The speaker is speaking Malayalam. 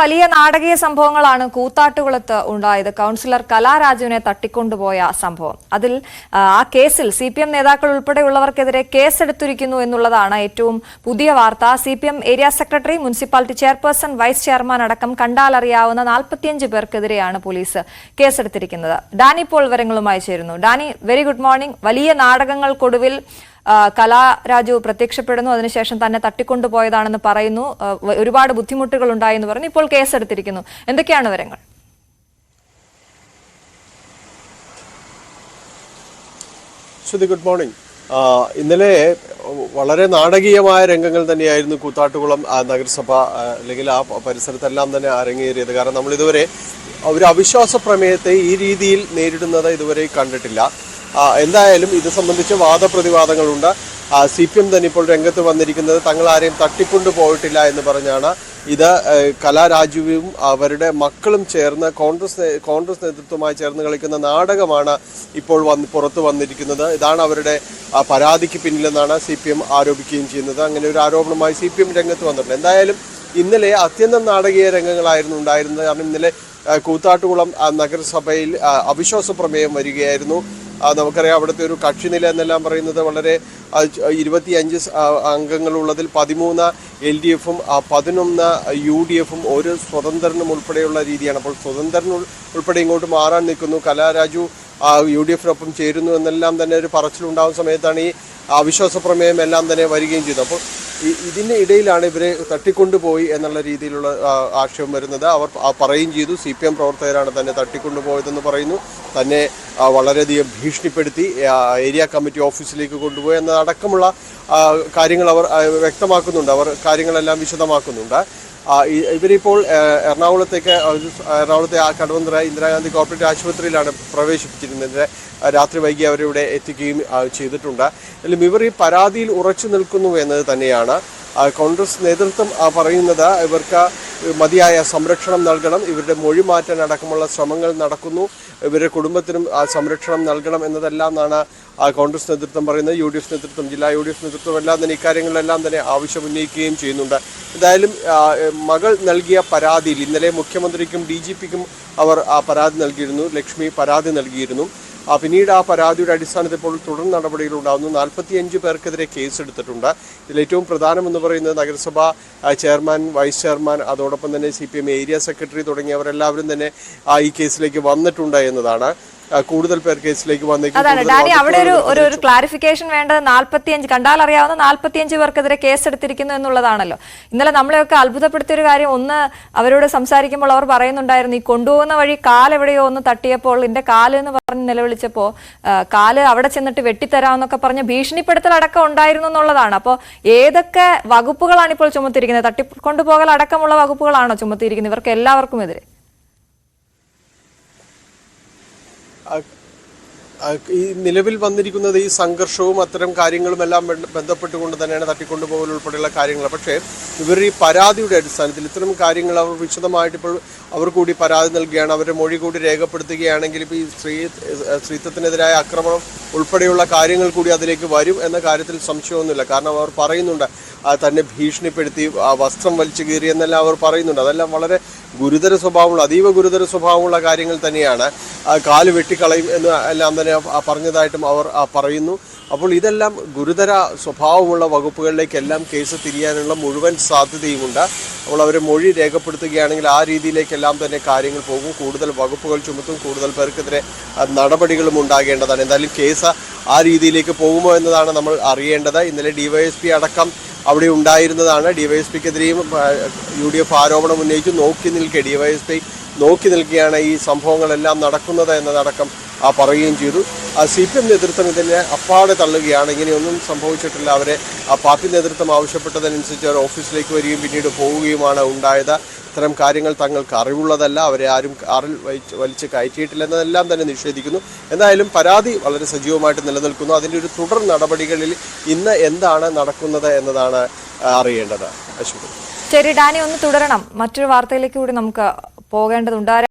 വലിയ നാടകീയ സംഭവങ്ങളാണ് കൂത്താട്ടുകുളത്ത് ഉണ്ടായത്. കൗൺസിലർ കലാരാജുവിനെ തട്ടിക്കൊണ്ടുപോയ സംഭവം. അതിൽ ആ, കേസിൽ സി പി എം നേതാക്കൾ ഉൾപ്പെടെയുള്ളവർക്കെതിരെ കേസെടുത്തിരിക്കുന്നു എന്നുള്ളതാണ് ഏറ്റവും പുതിയ വാർത്ത. C P M area secretary municipality chairperson vice chairman അടക്കം കണ്ടാലറിയാവുന്ന നാൽപ്പത്തിയഞ്ച് പേർക്കെതിരെയാണ് പോലീസ് കേസെടുത്തിരിക്കുന്നത്. ഡാനി പോൾ വിവരങ്ങളുമായി ചേരുന്നു. Danny very good morning. വലിയ നാടകങ്ങൾക്കൊടുവിൽ കലാരാജു പ്രത്യക്ഷപ്പെടുന്നു. അതിനുശേഷം തന്നെ തട്ടിക്കൊണ്ടുപോയതാണെന്ന് പറയുന്നു. ഒരുപാട് ബുദ്ധിമുട്ടുകൾ ഉണ്ടായെന്ന് പറഞ്ഞു ഇപ്പോൾ കേസെടുത്തിരിക്കുന്നു. എന്തൊക്കെയാണ് വിവരങ്ങൾ? ഗുഡ് മോർണിംഗ് ഇന്നലെ വളരെ നാടകീയമായ രംഗങ്ങൾ തന്നെയായിരുന്നു കൂത്താട്ടുകുളം നഗരസഭ അല്ലെങ്കിൽ ആ പരിസരത്തെല്ലാം തന്നെ അരങ്ങേറിയത്. കാരണം നമ്മൾ ഇതുവരെ ഒരു അവിശ്വാസ പ്രമേയത്തെ ഈ രീതിയിൽ നേരിടുന്നത് ഇതുവരെ കണ്ടിട്ടില്ല. എന്തായാലും ഇത് സംബന്ധിച്ച് വാദപ്രതിവാദങ്ങളുണ്ട്. സി പി എം തന്നെ ഇപ്പോൾ രംഗത്ത് വന്നിരിക്കുന്നത് തങ്ങൾ ആരെയും തട്ടിക്കൊണ്ടു പോയിട്ടില്ല എന്ന് പറഞ്ഞാണ്. ഇത് കലാരാജുവും അവരുടെ മക്കളും ചേർന്ന് കോൺഗ്രസ് കോൺഗ്രസ് നേതൃത്വമായി ചേർന്ന് കളിക്കുന്ന നാടകമാണ് ഇപ്പോൾ വന്ന് പുറത്തു വന്നിരിക്കുന്നത്. ഇതാണ് അവരുടെ പരാതിക്ക് പിന്നിലെന്നാണ് സി പി എം ആരോപിക്കുകയും ചെയ്യുന്നത്. അങ്ങനെ ഒരു ആരോപണമായി സി പി എം രംഗത്ത് വന്നിട്ടുണ്ട്. എന്തായാലും ഇന്നലെ അത്യന്തം നാടകീയ രംഗങ്ങളായിരുന്നു ഉണ്ടായിരുന്നത്. കാരണം ഇന്നലെ കൂത്താട്ടുകുളം നഗരസഭയിൽ അവിശ്വാസ പ്രമേയം വരികയായിരുന്നു. നമുക്കറിയാം അവിടുത്തെ ഒരു കക്ഷിനില എന്നെല്ലാം പറയുന്നത് വളരെ ഇരുപത്തിയഞ്ച് അംഗങ്ങളുള്ളതിൽ പതിമൂന്ന് എൽ ഡി എഫും പതിനൊന്ന് യു ഡി എഫും ഒരു സ്വതന്ത്രനും ഉൾപ്പെടെയുള്ള രീതിയാണ്. അപ്പോൾ സ്വതന്ത്രൻ ഉൾപ്പെടെ ഇങ്ങോട്ട് മാറാൻ നിൽക്കുന്നു. കലാരാജു യു ഡി എഫിനൊപ്പം ചേരുന്നു എന്നെല്ലാം തന്നെ ഒരു പറച്ചിലുണ്ടാകുന്ന സമയത്താണ് ഈ അവിശ്വാസ പ്രമേയം എല്ലാം തന്നെ വരികയും ചെയ്തത്. അപ്പോൾ ഇതിന് ഇടയിലാണ് ഇവരെ തട്ടിക്കൊണ്ടുപോയി എന്നുള്ള രീതിയിലുള്ള ആക്ഷേപം വരുന്നത്. അവർ പറയുകയും ചെയ്തു. സി പി എം പ്രവർത്തകരാണ് തന്നെ തട്ടിക്കൊണ്ടുപോയതെന്ന് പറയുന്നു. തന്നെ വളരെയധികം ഭീഷണിപ്പെടുത്തി ഏരിയ കമ്മിറ്റി ഓഫീസിലേക്ക് കൊണ്ടുപോയി എന്നതടക്കമുള്ള കാര്യങ്ങൾ അവർ വ്യക്തമാക്കുന്നുണ്ട്. അവർ കാര്യങ്ങളെല്ലാം വിശദമാക്കുന്നുണ്ട്. ഇവരിപ്പോൾ എറണാകുളത്തേക്ക് എറണാകുളത്തെ ആ കടവന്ത്ര ഇന്ദിരാഗാന്ധി കോർപ്പറേറ്റ് ആശുപത്രിയിലാണ് പ്രവേശിപ്പിച്ചിരുന്നത്. രാത്രി വൈകി അവരിവിടെ എത്തിക്കുകയും ചെയ്തിട്ടുണ്ട്. എങ്കിലും ഇവർ ഈ പരാതിയിൽ ഉറച്ചു നിൽക്കുന്നു എന്നത് തന്നെയാണ്. കോൺഗ്രസ് നേതൃത്വം പറയുന്നത് ഇവർക്ക് മതിയായ സംരക്ഷണം നൽകണം ഇവരുടെ മൊഴി മാറ്റാൻ അടക്കമുള്ള ശ്രമങ്ങൾ നടക്കുന്നു ഇവരുടെ കുടുംബത്തിനും ആ, സംരക്ഷണം നൽകണം എന്നതെല്ലാം എന്നാണ് കോൺഗ്രസ് നേതൃത്വം പറയുന്നത്. യു ഡി എഫ് നേതൃത്വം ജില്ലാ യു ഡി എഫ് നേതൃത്വം എല്ലാം തന്നെ ഇക്കാര്യങ്ങളിലെല്ലാം തന്നെ ആവശ്യം ഉന്നയിക്കുകയും ചെയ്യുന്നുണ്ട്. എന്തായാലും മകൾ നൽകിയ പരാതിയിൽ ഇന്നലെ മുഖ്യമന്ത്രിക്കും ഡി അവർ ആ പരാതി നൽകിയിരുന്നു. ലക്ഷ്മി പരാതി നൽകിയിരുന്നു. പിന്നീട് ആ പരാതിയുടെ അടിസ്ഥാനത്തിൽ ഇപ്പോൾ തുടർ നടപടികളുണ്ടാകുന്നു നാൽപ്പത്തി നാൽപ്പത്തിയഞ്ച് പേർക്കെതിരെ കേസെടുത്തിട്ടുണ്ട്. ഇതിൽ ഏറ്റവും പ്രധാനമെന്ന് പറയുന്നത് നഗരസഭ ചെയർമാൻ വൈസ് ചെയർമാൻ അതോടൊപ്പം തന്നെ സി ഏരിയ സെക്രട്ടറി തുടങ്ങിയവരെല്ലാവരും തന്നെ ഈ കേസിലേക്ക് വന്നിട്ടുണ്ട് എന്നതാണ്. കൂടുതൽ പേർ കേസിലേക്ക് വന്നേക്കും അതാണ്. ഡാനി അവിടെ ഒരു ഒരു ക്ലാരിഫിക്കേഷൻ വേണ്ടത് നാൽപ്പത്തിയഞ്ച് കണ്ടാൽ അറിയാവുന്ന നാൽപ്പത്തിയഞ്ച് പേർക്കെതിരെ കേസെടുത്തിരിക്കുന്നു എന്നുള്ളതാണല്ലോ. ഇന്നലെ നമ്മളെയൊക്കെ അത്ഭുതപ്പെടുത്തിയ ഒരു കാര്യം ഒന്ന് അവരോട് സംസാരിക്കുമ്പോൾ അവർ പറയുന്നുണ്ടായിരുന്നു ഈ കൊണ്ടുപോകുന്ന വഴി കാൽ എവിടെയോ ഒന്ന് തട്ടിയപ്പോൾ എന്റെ കാൽ എന്ന് പറഞ്ഞ് നിലവിളിച്ചപ്പോൾ കാൽ അവിടെ ചെന്നിട്ട് വെട്ടിത്തരാമെന്നൊക്കെ പറഞ്ഞ് ഭീഷണിപ്പെടുത്തൽ അടക്കം ഉണ്ടായിരുന്നു എന്നുള്ളതാണ്. അപ്പോൾ ഏതൊക്കെ വകുപ്പുകളാണ് ഇപ്പോൾ ചുമത്തിയിരിക്കുന്നത് തട്ടിക്കൊണ്ടുപോകൽ അടക്കമുള്ള വകുപ്പുകളാണോ ചുമത്തിയിരിക്കുന്നത്? ഇവർക്ക് എല്ലാവർക്കും എതിരെ. ആ, ആ, ഈ നിലവിൽ വന്നിരിക്കുന്നത് ഈ സംഘർഷവും അത്തരം കാര്യങ്ങളും എല്ലാം ബന്ധ- ബന്ധപ്പെട്ടുകൊണ്ട് തന്നെയാണ് തട്ടിക്കൊണ്ടുപോകൽ ഉൾപ്പെടെയുള്ള കാര്യങ്ങൾ. പക്ഷേ ഇവർ ഈ പരാതിയുടെ അടിസ്ഥാനത്തിൽ ഇത്തരം കാര്യങ്ങൾ അവർ വിശദമായിട്ട് ഇപ്പോൾ അവർ കൂടി പരാതി നൽകുകയാണ്. അവരുടെ മൊഴി കൂടി രേഖപ്പെടുത്തുകയാണെങ്കിൽ ഇപ്പോൾ ഈ സ്ത്രീ സ്ത്രീത്വത്തിനെതിരായ ആക്രമണം ഉൾപ്പെടെയുള്ള കാര്യങ്ങൾ കൂടി അതിലേക്ക് വരും എന്ന കാര്യത്തിൽ സംശയമൊന്നുമില്ല. കാരണം അവർ പറയുന്നുണ്ട് തന്നെ ഭീഷണിപ്പെടുത്തി വസ്ത്രം വലിച്ചു കീറി എന്നെല്ലാം അവർ പറയുന്നുണ്ട്. അതെല്ലാം വളരെ ഗുരുതര സ്വഭാവമുള്ള അതീവ ഗുരുതര സ്വഭാവമുള്ള കാര്യങ്ങൾ തന്നെയാണ്. കാൽ വെട്ടിക്കളയും എന്ന് എല്ലാം തന്നെ പറഞ്ഞതായിട്ടും അവർ പറയുന്നു. അപ്പോൾ ഇതെല്ലാം ഗുരുതര സ്വഭാവമുള്ള വകുപ്പുകളിലേക്കെല്ലാം കേസ് തിരിയാനുള്ള മുഴുവൻ സാധ്യതയുമുണ്ട്. അപ്പോൾ അവർ മൊഴി രേഖപ്പെടുത്തുകയാണെങ്കിൽ ആ രീതിയിലേക്കെല്ലാം തന്നെ കാര്യങ്ങൾ പോകും. കൂടുതൽ വകുപ്പുകൾ ചുമത്തും കൂടുതൽ പേർക്കെതിരെ നടപടികളും ഉണ്ടാകേണ്ടതാണ്. എന്തായാലും കേസ് ആ രീതിയിലേക്ക് പോകുമോ എന്നതാണ് നമ്മൾ അറിയേണ്ടത്. ഇന്നലെ ഡിവൈഎസ്പി അടക്കം അവിടെ ഉണ്ടായിരുന്നതാണ്. ഡിവൈഎസ്പിക്കെതിരെയും യു ഡി എഫ് ആരോപണം ഉന്നയിച്ചു. നോക്കി നിൽക്കെ ഡിവൈഎസ്പി നോക്കി നിൽക്കുകയാണ് ഈ സംഭവങ്ങളെല്ലാം നടക്കുന്നത് എന്നതടക്കം ആ പറയുകയും ചെയ്തു. സി പി എം നേതൃത്വം ഇതിനെ അപ്പാടെ തള്ളുകയാണ്. ഇങ്ങനെയൊന്നും സംഭവിച്ചിട്ടില്ല. അവരെ ആ പാർട്ടി നേതൃത്വം ആവശ്യപ്പെട്ടതനുസരിച്ച് അവർ ഓഫീസിലേക്ക് വരികയും പിന്നീട് പോവുകയുമാണ് ഉണ്ടായത്. ഇത്തരം കാര്യങ്ങൾ തങ്ങൾക്ക് അറിവുള്ളതല്ല. അവരെ ആരും കാറിൽ വലിച്ച് വലിച്ച് കയറ്റിയിട്ടില്ല എന്നതെല്ലാം തന്നെ നിഷേധിക്കുന്നു. എന്തായാലും പരാതി വളരെ സജീവമായിട്ട് നിലനിൽക്കുന്നു. അതിന്റെ ഒരു തുടർ നടപടികളിൽ ഇന്ന് എന്താണ് നടക്കുന്നത് എന്നതാണ് അറിയേണ്ടത്. അശ്വതി ശരി ഡാനി ഒന്ന് തുടരണം. മറ്റൊരു വാർത്തയിലേക്ക് കൂടി നമുക്ക് പോകേണ്ടതുണ്ട്.